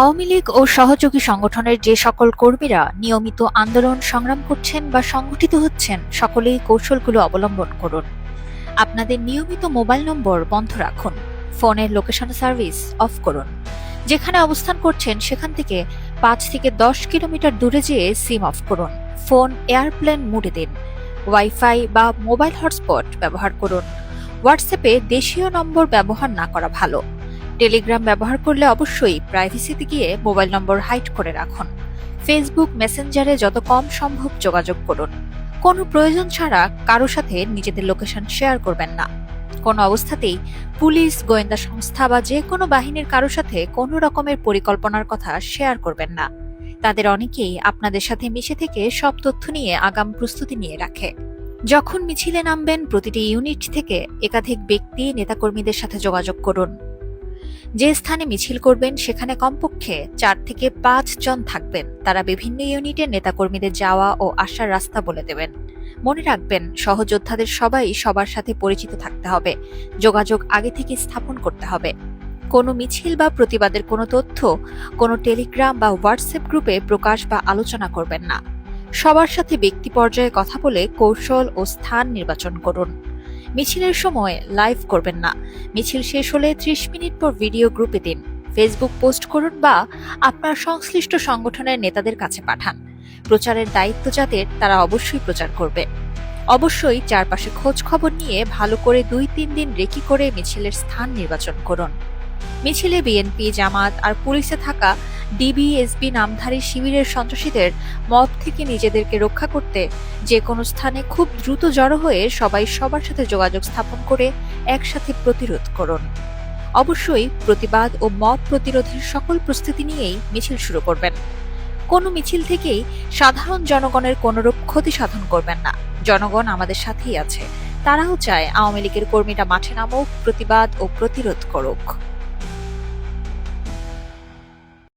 আওয়ামী লীগ ও সহযোগী সংগঠনের যে সকল কর্মীরা নিয়মিত আন্দোলন সংগ্রাম করছেন বা সংগঠিত হচ্ছেন, সকলেই কৌশলগুলো অবলম্বন করুন। আপনাদের নিয়মিত মোবাইল নম্বর বন্ধ রাখুন, ফোনের লোকেশন সার্ভিস অফ করুন। যেখানে অবস্থান করছেন সেখান থেকে পাঁচ থেকে দশ কিলোমিটার দূরে যেয়ে সিম অফ করুন, ফোন এয়ারপ্লেন মুডে দিন, ওয়াইফাই বা মোবাইল হটস্পট ব্যবহার করুন। হোয়াটসঅ্যাপে দেশীয় নম্বর ব্যবহার না করা ভালো। টেলিগ্রাম ব্যবহার করলে অবশ্যই প্রাইভেসিতে গিয়ে মোবাইল নম্বর হাইড করে রাখুন। ফেসবুক মেসেঞ্জারে যত কম সম্ভব যোগাযোগ করুন। কোনো প্রয়োজন ছাড়া কারও সাথে নিজেদের লোকেশন শেয়ার করবেন না। কোনো অবস্থাতেই পুলিশ, গোয়েন্দা সংস্থা বা যে কোনো বাহিনীর কারও সাথে কোনো রকমের পরিকল্পনার কথা শেয়ার করবেন না। তাদের অনেকেই আপনাদের সাথে মিশে থেকে সব তথ্য নিয়ে আগাম প্রস্তুতি নিয়ে রাখে। যখন মিছিলে নামবেন, প্রতিটি ইউনিট থেকে একাধিক ব্যক্তি, নেতাকর্মীদের সাথে যোগাযোগ করুন। যে স্থানে মিছিল করবেন, সেখানে কমপক্ষে চার থেকে পাঁচ জন থাকবেন। তারা বিভিন্ন ইউনিটের নেতাকর্মীদের যাওয়া ও আসার রাস্তা বলে দেবেন। মনে রাখবেন, সহযোদ্ধাদের সবাই সবার সাথে পরিচিত থাকতে হবে। যোগাযোগ আগে থেকে স্থাপন করতে হবে। কোনো মিছিল বা প্রতিবাদের কোনো তথ্য, কোনো টেলিগ্রাম বা হোয়াটসঅ্যাপ গ্রুপে প্রকাশ বা আলোচনা করবেন না। সবার সাথে ব্যক্তি পর্যায়ে কথা বলে কৌশল ও স্থান নির্বাচন করুন। মিছিলের সময় লাইভ করবেন না। মিছিল শেষ হলে ত্রিশ মিনিট পর ভিডিও গ্রুপে দিন। ফেসবুক পোস্ট করুন বা আপনার সংশ্লিষ্ট সংগঠনের নেতাদের কাছে পাঠান। প্রচারের দায়িত্ব যাদের তারা অবশ্যই প্রচার করবে। অবশ্যই চারপাশে খোঁজ খবর নিয়ে ভালো করে দুই তিন দিন রেকি করে মিছিলের স্থান নির্বাচন করুন। মিছিলে বিএনপি, জামাত আর পুলিশে থাকা ডিবি এসবি নামধারী শিবিরের সন্ত্রাসীদের মব থেকে নিজেদেরকে রক্ষা করতে যে কোনো স্থানে খুব দ্রুত জড়ো হয়ে সবাই সবার সাথে যোগাযোগ স্থাপন করে একসাথে প্রতিরোধ করুন। অবশ্যই প্রতিবাদ ও মব প্রতিরোধের সকল প্রস্তুতি নিয়েই মিছিল শুরু করবেন। কোনো মিছিল থেকেই সাধারণ জনগণের কোনোরূপ ক্ষতি সাধন করবেন না। জনগণ আমাদের সাথেই আছে। তারাও চায় আওয়ামী লীগের কর্মীরা মাঠে নামুক, প্রতিবাদ ও প্রতিরোধ করুক।